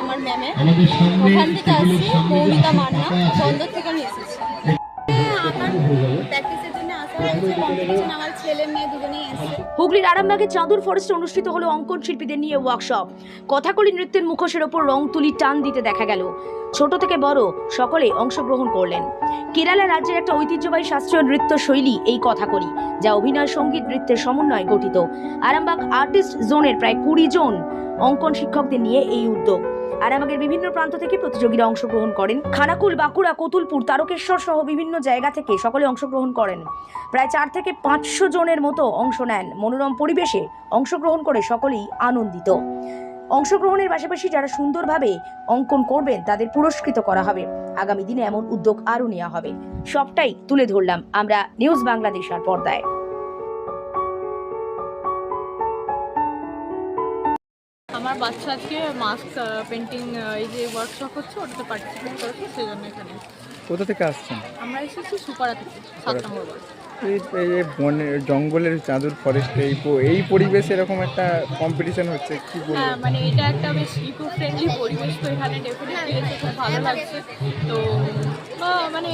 আমার ম্যামের ওখান থেকে আসছি মৌমিতা মান্না বন্দর থেকে এসেছে। হুগলির আরামবাগে চাঁদুর ফরেস্টে অনুষ্ঠিত হলো অঙ্কন শিল্পীদের নিয়ে ওয়ার্কশপ কথাকলি নৃত্যের মুখোশের ওপর রং তুলি টান দিতে দেখা গেল। ছোট থেকে বড় সকলে অংশগ্রহণ করলেন। কেরালা রাজ্যের একটা ঐতিহ্যবাহী শাস্ত্রীয় নৃত্য শৈলী এই কথাকলি যা অভিনয় সংগীত নৃত্যের সমন্বয়ে গঠিত। আরামবাগ আর্টিস্ট জোনের প্রায় কুড়ি জন অঙ্কন শিক্ষকদের নিয়ে এই উদ্যোগ। আরামবাগের বিভিন্ন প্রান্ত থেকে প্রতিযোগীরা অংশগ্রহণ করেন। খানাকুল, বাঁকুড়া, কতুলপুর, তারকেশ্বর সহ বিভিন্ন জায়গা থেকে সকলে অংশগ্রহণ করেন। প্রায় চার থেকে পাঁচশো জনের মতো অংশ নেন। মনোরম পরিবেশে অংশগ্রহণ করে সকলেই আনন্দিত। অংশগ্রহণের পাশাপাশি যারা সুন্দরভাবে অঙ্কন করবেন, তাদের পুরস্কৃত করা হবে। আগামী দিনে এমন উদ্যোগ আরও নেওয়া হবে। সবটাই তুলে ধরলাম আমরা নিউজ বাংলাদেশ আর পর্দায়। বাচ্চা আজকে মাস্ক পেন্টিং এই যে ওয়ার্কশপ হচ্ছে ওটাতে পার্টিসিপেট করেছে সেই জন্য এখানে। কোথা থেকে আসছেন? আমরা এসেছি সুপারা থেকে সাত নম্বর এই এই যে বনের জঙ্গলের চাঁদুর ফরেস্টে এই এই পরিবেশে এরকম একটা কম্পিটিশন হচ্ছে কি বলব? হ্যাঁ মানে এটা একটা বেশ ইকো ফ্রেন্ডলি পরিবেশ তো এখানে ডেফিনেটলি এসে খুব ভালো লাগছে। তো মানে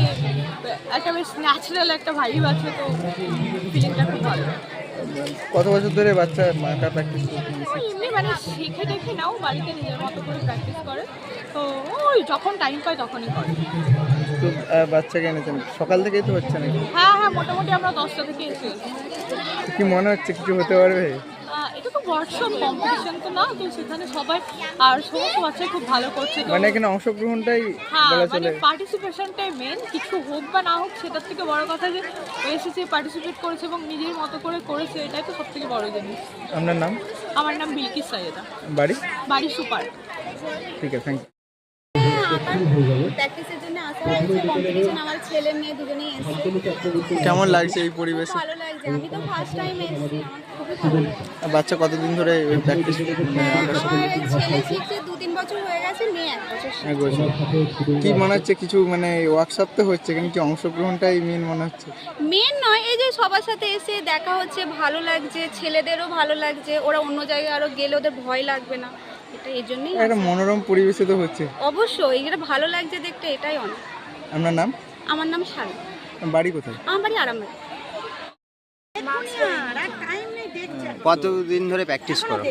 একটা বেশ ন্যাচারাল একটা ভাইব আছে তো ফিলিংটা খুব ভালো। কত বছর ধরে বাচ্চা মাকা প্র্যাকটিস করতে এমনি মানে শিখে দেখে নাও বাড়িতে নিজের মতো করে প্র্যাকটিস করে। তো ওই যখন টাইম পায় তখনই করে। তো বাচ্চাকে এনেছেন সকাল থেকেই তো হচ্ছে নাকি? হ্যাঁ হ্যাঁ মোটামুটি আমরা দশটা থেকে এসে কি মনে হচ্ছে কিছু হতে পারবে? এটা তো ওয়ার্কশপ কম্পিটিশন তো না তো সেখানে সবাই আর সমস্ত বাচ্চাই খুব ভালো করছে। মানে এখানে অংশগ্রহণটাই হ্যাঁ বলা মানে চলে। পার্টিসিপেশনটাই মেন কিছু হোক বা না হোক সেটার থেকে বড় কথা যে এসেছে পার্টিসিপেট করেছে এবং নিজের মতো করে করেছে এটাই তো সব থেকে বড় জিনিস। আপনার নাম? আমার নাম বিলকিস সাইয়েদা। বাড়ি? বাড়ি সুপার। ঠিক আছে থ্যাংক আমার প্র্যাকটিসের জন্য আসা হয়েছে কম্পিটিশন আমার ছেলে মেয়ে দুজনেই এসেছে। কেমন লাগছে এই পরিবেশে? ভালো লাগছে আমি তো ফার্স্ট টাইম এসেছি বাচ্চা কতদিন ধরে ওই প্র্যাকটিস ছেলে শিখছে দু তিন বছর হয়ে গেছে মেয়ে এক বছর। কি মনে হচ্ছে কিছু মানে ওয়ার্কশপ তো হচ্ছে কিন্তু কি অংশগ্রহণটাই মেন মনে হচ্ছে? মেন নয় এই যে সবার সাথে এসে দেখা হচ্ছে ভালো লাগছে ছেলেদেরও ভালো লাগছে ওরা অন্য জায়গায় আরও গেলে ওদের ভয় লাগবে না। এটা এই জন্যই একটা মনোরম পরিবেশে তো হচ্ছে। অবশ্যই এটা ভালো লাগছে দেখতে এটাই অনেক। আপনার নাম? আমার নাম শাল বাড়ি কোথায়? আমার বাড়ি আরামে কতদিন ধরে প্র্যাকটিস করো?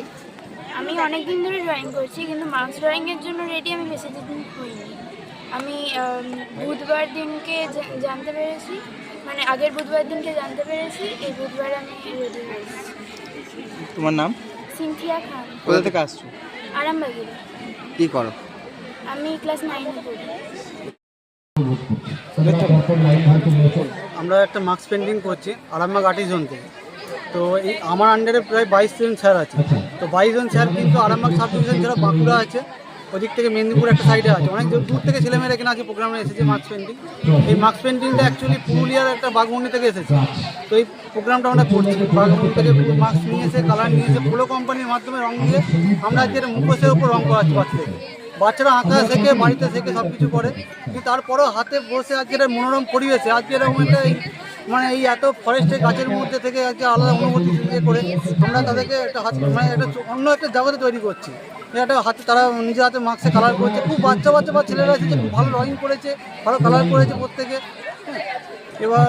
আমি অনেক দিন ধরে ড্রয়িং করছি কিন্তু মার্কস ড্রয়িংয়ের জন্য রেডি আমি বেশি দিন হইনি আমি বুধবার দিনকে জানতে পেরেছি। মানে আগের বুধবার দিনকে জানতে পেরেছি এই বুধবার আমি রেডি হয়েছি। তোমার নাম? সিনথিয়া খান। কোথা থেকে আসছো? কি করো? আমি ক্লাস নাইনে পড়ি। আমরা একটা মাস্ক পেন্টিং করছি আরামবাগ আর্টিস্ট জোন থেকে তো এই আমার আন্ডারে প্রায় বাইশ জন স্যার আছে। তো বাইশ জন স্যার কিন্তু আরামবাগ সাব ডিভিশন যারা বাঁকুড়া আছে। ওদিক থেকে মেদিনীপুর একটা সাইডে আছে। অনেক দূর থেকে ছেলেমেয়েরা এখানে আছে প্রোগ্রামে এসেছে মাস্ক পেন্টিং এই মাস্ক পেন্টিংটা অ্যাকচুয়ালি পুরুলিয়ার একটা বাঘমুন্ডি থেকে এসেছে। তো এই প্রোগ্রামটা আমরা করছি। বাঘমুন্ডি থেকে মাস্ক নিয়ে এসে কালার নিয়ে এসে পোলো কোম্পানির মাধ্যমে রঙ দিয়ে আমরা আজকে এটা মুখোশের উপর রং করাচ্ছি বাচ্চাদেরকে বাচ্চারা আঁকা শেখে, বাড়িতে শেখে সব কিছু করে। কিন্তু তারপরেও হাতে বসে আজকে একটা মনোরম পরিবেশে। আজকে এরকম একটা মানে এই এত ফরেস্টের গাছের মধ্যে থেকে আজকে আলাদা অনুভূতি ইয়ে করে আমরা তাদেরকে একটা হাত মানে একটা অন্য একটা জগতে তৈরি করছি। এই একটা হাতে তারা নিজের হাতে মাস্কে কালার করেছে। খুব বাচ্চা বাচ্চা বা ছেলেরা এসেছে খুব ভালো ড্রয়িং করেছে ভালো কালার করেছে প্রত্যেকে। হ্যাঁ। এবার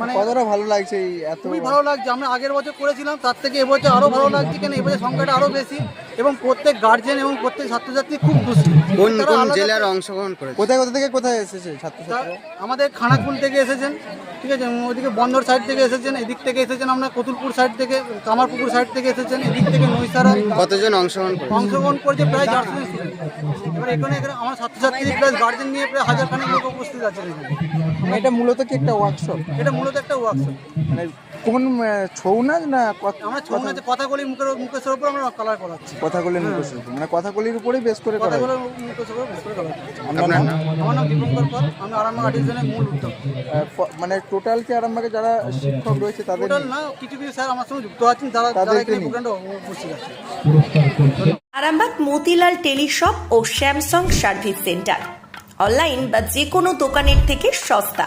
মানে কতটা ভালো লাগছে এই এত খুবই ভালো লাগছে। আমরা আগের বছর করেছিলাম তার থেকে এবছর আরও ভালো লাগছে কেন? এবছর সংখ্যাটা আরও বেশি। এবং প্রত্যেক গার্জেন এবং প্রত্যেক ছাত্রছাত্রী খুব খুশি। কোন কোন জেলার অংশগ্রহণ করেছে? কোথায় কোথা থেকে কোথায় এসেছে তা ছাত্রছাত্রীরা আমাদের খানাকুল থেকে এসেছেন ঠিক আছে? ওইদিকে বন্দর সাইড থেকে এসেছেন এদিক থেকে এসেছেন আমরা কতুলপুর সাইড থেকে কামারপুকুর সাইড থেকে এসেছেন এদিক থেকে নৈসারা কতজন অংশগ্রহণ করেছে? অংশগ্রহণ করেছে প্রায় চারশো এবার এখানে এখানে আমার ছাত্রছাত্রী প্লাস গার্জেন নিয়ে প্রায় হাজার খানেক লোক উপস্থিত আছে এটা মূলত কি একটা ওয়ার্কশপ এটা মূলত একটা ওয়ার্কশপ মানে কোন ছৌ নাচ না কথা- আমরা ছৌ নাচে কথাগুলি মুখের মুখের উপর আমরা কালার করাচ্ছি। কথাগুলির মুখোশের উপর। মানে কথাগুলির উপরেই বেশ করে করা হয়। কথাগুলো মুখের উপর বেশ করে আপনার আপনার নাম? নাম? আমার নাম দীপঙ্কর পাল আমি আরামবাগ আর্টিজনের মূল উদ্যোগ মানে টোটাল কি আরামবাগে যারা শিক্ষক রয়েছে তাদের টোটাল না কিছু কিছু স্যার আমার সঙ্গে যুক্ত আছেন যারা যারা এখানে প্রোগ্রামটা উপস্থিত আছে। আরামবাগ মতিলাল টেলিশপ ও স্যামসাং সার্ভিস সেন্টার। অনলাইন বা যে কোনো দোকানের থেকে সস্তা।